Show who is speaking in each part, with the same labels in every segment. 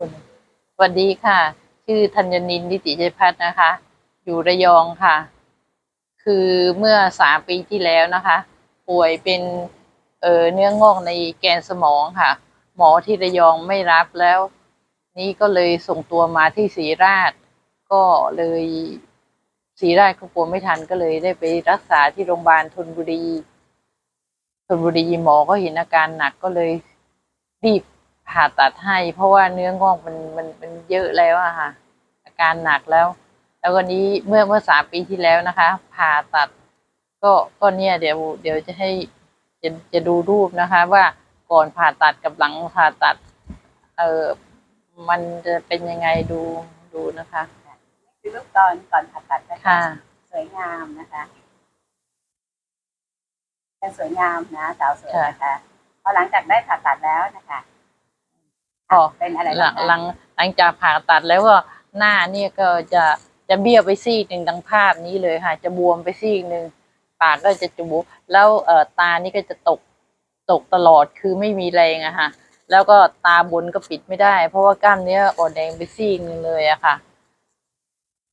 Speaker 1: สวัสดีค่ะ ชื่อธัญนินนิติใจพัฒน์นะคะ อยู่ระยองค่ะ คือเมื่อสามปีที่แล้วนะคะ ป่วยเป็นเอ่อเนื้องอกในแกนสมองค่ะ หมอที่ระยองไม่รับแล้ว นี่ก็เลยส่งตัวมาที่ศรีราช ก็เลยศรีราชก็กลัวไม่ทันก็เลยได้ไปรักษาที่โรงพยาบาลธนบุรีธนบุรีหมอก็เห็นอาการหนักก็เลยรีบ ผ่าตัดให้ เพราะว่าเนื้องอกมันมันมันเยอะแล้วอะค่ะ อาการหนักแล้ว แล้ววันนี้เมื่อเมื่อสามปีที่แล้วนะคะ ผ่าตัด ก็ก็เนี่ยเดี๋ยวเดี๋ยวจะให้จะจะดูรูปนะคะ ว่าก่อนผ่าตัดกับหลังผ่าตัด เออมันจะเป็นยังไงดูดูนะคะ
Speaker 2: คือรูปตอนก่อนผ่าตัดนะคะ
Speaker 1: ค่ะ
Speaker 2: สวยงามนะคะเป็นสวยงามนะสาวสวยนะคะพอหลังจากได้ผ่าตัดแล้วนะคะ
Speaker 1: อ๋อ
Speaker 2: เป็นอะไร
Speaker 1: หลั
Speaker 2: งงคะ
Speaker 1: หลังหลังจากผ่าตัดแล้วก็หน้าเนี่ยก็จะจะเบี้ยวไปซีกหนึ่งดังภาพนี้เลยค่ะ จะบวมไปซีกหนึ่งปากก็จะจูแล้วเอ่อตานี่ก็จะตกตกตลอดคือไม่มีแรงอะค่ะ แล้วก็ตาบนก็ปิดไม่ได้ เพราะว่ากล้ามเนื้ออ่อนแรงไปซีกหนึงเลยอะค่ะ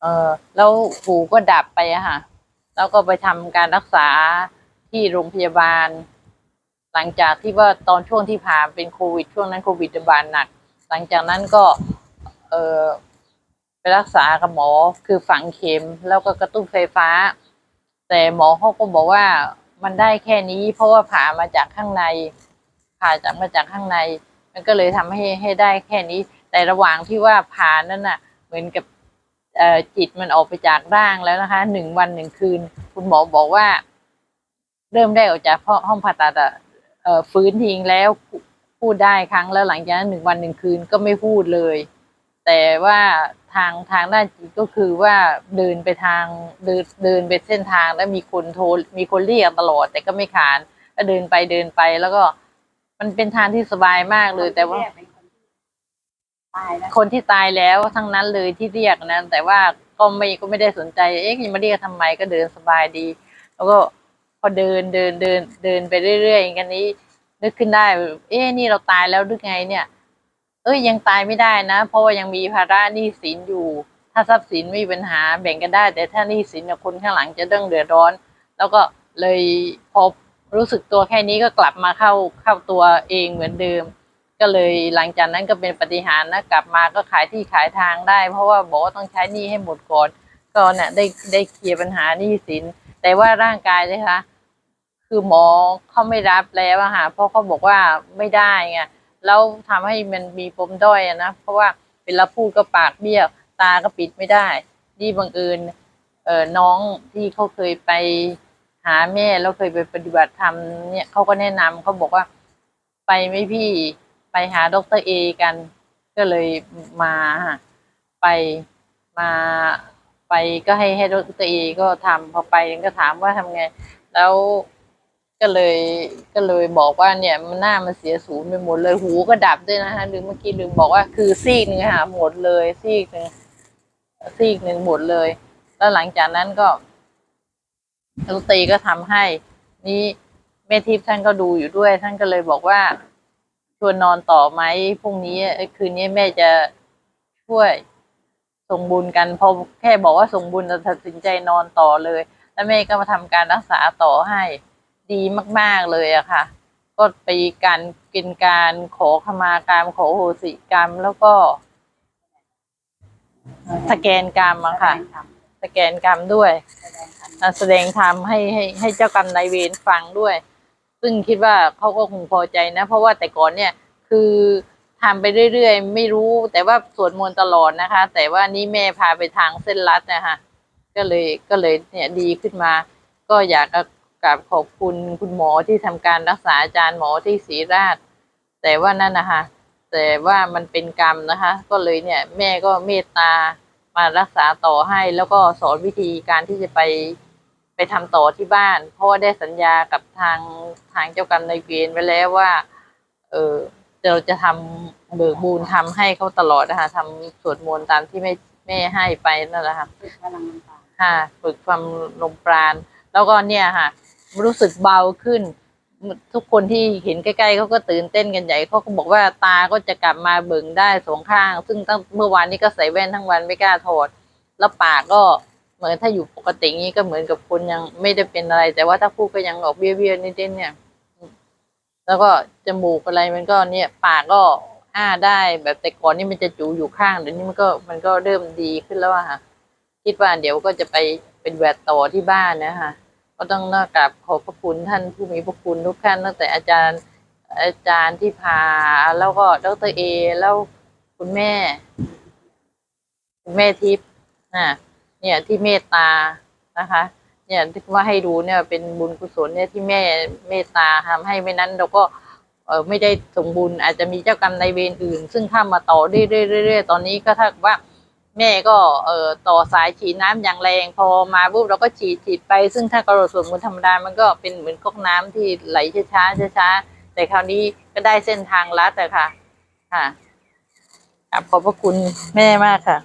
Speaker 1: เออแล้วหูก็ดับไปอะค่ะ แล้วก็ไปทำการรักษาที่โรงพยาบาล หลังจากที่ว่าตอนช่วงที่ผ่าเป็นโควิดช่วงนั้นโควิดระบาดหนัก หลังจากนั้นก็เออไปรักษากับหมอคือฝังเข็มแล้วก็กระตุ้นไฟฟ้า แต่หมอเขาก็บอกว่ามันได้แค่นี้ เพราะว่าผ่ามาจากข้างใน ผ่าจากมาจากข้างใน มันก็เลยทำให้ให้ได้แค่นี้ แต่ระหว่างที่ว่าผ่านั้นน่ะ เหมือนกับจิตมันออกไปจากร่างแล้วนะคะหนึ่งวันหนึ่งคืน คุณหมอบอกว่า เริ่มได้ออกจากห้องผ่าตัด ฟื้นทิ้งแล้วพูดได้ครั้งแล้วหลังจากนั้นหนึ่งวันหนึ่งคืนก็ไม่พูดเลย แต่ว่าทางทางด้านจิตก็คือว่าเดินไปทางเดินเดินไปเส้นทางแล้วมีคนโทรมีคนเรียกตลอด แต่ก็ไม่ขานก็เดินไปเดินไปแล้วก็มันเป็นทางที่สบายมากเลย แต่ว่า
Speaker 2: คนที่ตายแล้ว
Speaker 1: ทั้งนั้นเลยที่เรียกนะแต่ว่าก็ไม่ก็ไม่ได้สนใจ เอ๊ะมาเรียกทำไมก็เดินสบายดี แล้วก็ อเดินเดินเดินเดินไปเรื่อยๆอย่างนี้ นึกขึ้นได้ เอ๊ะนี่เราตายแล้วหรือไงเนี่ย เอ้ยยังตายไม่ได้นะ เพราะว่ายังมีภาระหนี้สินอยู่ ถ้าทรัพย์สินไม่มีปัญหาแบ่งกันได้ แต่ถ้าหนี้สินเนี่ยคนข้างหลังจะต้องเดือดร้อน แล้วก็เลยพอรู้สึกตัวแค่นี้ก็กลับมาเข้าเข้าตัวเองเหมือนเดิม ก็เลยหลังจากนั้นก็เป็นปฏิหารนะกลับมาก็ขายที่ขายทางได้ เพราะว่าบอกว่าต้องใช้หนี้ให้หมดก่อนก็เนี่ยได้ได้เคลียร์ปัญหาหนี้สิน แต่ว่าร่างกายนะคะ คือหมอเขาไม่รับแล้วอะค่ะเพราะเขาบอกว่าไม่ได้ไงแล้วทำให้มันมีปมด้อยนะเพราะว่าเวลาพูดก็ปากเบี้ยวตาก็ปิดไม่ได้นี่บังเอิญเอ่อน้องที่เขาเคยไปหาแม่แล้วเคยไปปฏิบัติธรรมเนี่ยเขาก็แนะนำเขาบอกว่า ไปไหมพี่ไปหาดรเอกัน ก็เลยมาไปมาไปก็ให้ให้ดรเอก็ทำพอไปก็ถามว่าทำไง แล้ว ก็เลยก็เลยบอกว่าเนี่ยมันหน้ามันเสียศูนย์ไปหมดเลยหูก็ดับด้วยนะคะลืมเมื่อกี้ลืมบอกว่าคือซีกหนึ่งค่ะหมดเลยซีกหนึ่งซีกหนึ่งหมดเลย แล้วหลังจากนั้นก็ดรเอก็ทำให้ นี่แม่ทิพย์ท่านก็ดูอยู่ด้วย ท่านก็เลยบอกว่าชวนนอนต่อไหมพรุ่งนี้คืนนี้แม่จะช่วยส่งบุญกันพอแค่บอกว่าส่งบุญเราตัดสินใจนอนต่อเลย แล้วแม่ก็มาทำการรักษาต่อให้ ดีมาก ๆ เลยอะค่ะ ก็ไปการกินการขอขมากรรมขอโหสิกรรมแล้วก็ สแกนกรรมอะค่ะ สแกนกรรมด้วยแสดงธรรมให้ให้ให้เจ้ากรรมนายเวรฟังด้วย ซึ่งคิดว่าเขาก็คงพอใจนะ เพราะว่าแต่ก่อนเนี่ยคือทำไปเรื่อยๆ ไม่รู้ แต่ว่าสวดมนต์ตลอดนะคะ แต่ว่านี่แม่พาไปทางเส้นลัดนะคะก็เลยก็เลยเนี่ยดีขึ้นมา ก็อยากจะ กราบขอบคุณคุณหมอที่ทำการรักษาอาจารย์หมอที่ศรีราช แต่ว่านั่นนะคะแต่ว่ามันเป็นกรรมนะคะ ก็เลยเนี่ย แม่ก็เมตตามารักษาต่อให้ แล้วก็สอนวิธีการที่จะไปไปทำต่อที่บ้าน เพราะว่าได้สัญญากับทางทางเจ้ากรรมนายเวรไว้แล้วว่า เออเราจะทำเบิกบุญทำให้เขาตลอดนะคะทำสวดมนต์ตามที่แม่แม่ให้ไปนั่นแหละค่ะ
Speaker 2: ฝึกพลังมันตา
Speaker 1: ค่ะฝึกความลมปราณแล้วก็เนี่ยค่ะ รู้สึกเบาขึ้น ทุกคนที่เห็นใกล้ๆเขาก็ตื่นเต้นกันใหญ่เขาก็บอกว่าตาก็จะกลับมาเบิ่งได้สองข้าง ซึ่งตั้งเมื่อวานนี้ก็ใส่แว่นทั้งวันไม่กล้าถอด แล้วปากก็เหมือนถ้าอยู่ปกตินี้ก็เหมือนกับคนยังไม่ได้เป็นอะไร แต่ว่าถ้าพูดก็ยังออกเบี้ยวๆนิดๆเนี่ย แล้วก็จมูกอะไรมันก็เนี่ย ปากก็อ้าได้แบบแต่ก่อนนี่มันจะจูอยู่ข้างเดี๋ยวนี้มันก็มันก็เริ่มดีขึ้นแล้วอะค่ะ คิดว่าเดี๋ยวก็จะไปเป็นแวดต่อที่บ้านนะคะ ก็ต้องนอกกับขอบพระคุณท่านผู้มีพระคุณทุกท่านตั้งแต่อาจารย์อาจารย์ที่พาแล้วก็ดรเอ แล้วคุณแม่ คุณแม่ทิพย์อะเนี่ยที่เมตตานะคะ เนี่ยที่ว่าให้ดูเนี่ย เป็นบุญกุศลเนี่ยที่แม่เมตตาทำให้ไม่นั้นเราก็เออไม่ได้สมบูรณ์อาจจะมีเจ้ากรรมนายเวรอื่น ซึ่งข้ามาต่อเรื่อยๆตอนนี้ก็ถ้าว่า แม่ก็เอ่อต่อสายฉีดน้ำอย่างแรงพอมาปุ๊บเราก็ฉีดฉีดไป ซึ่งถ้ากระโดดสวนมือธรรมดามันก็เป็นเหมือนก๊อกน้ำที่ไหลช้าๆช้าๆแต่คราวนี้ก็ได้เส้นทางลัดอะค่ะ ค่ะขอบพระคุณแม่มากค่ะ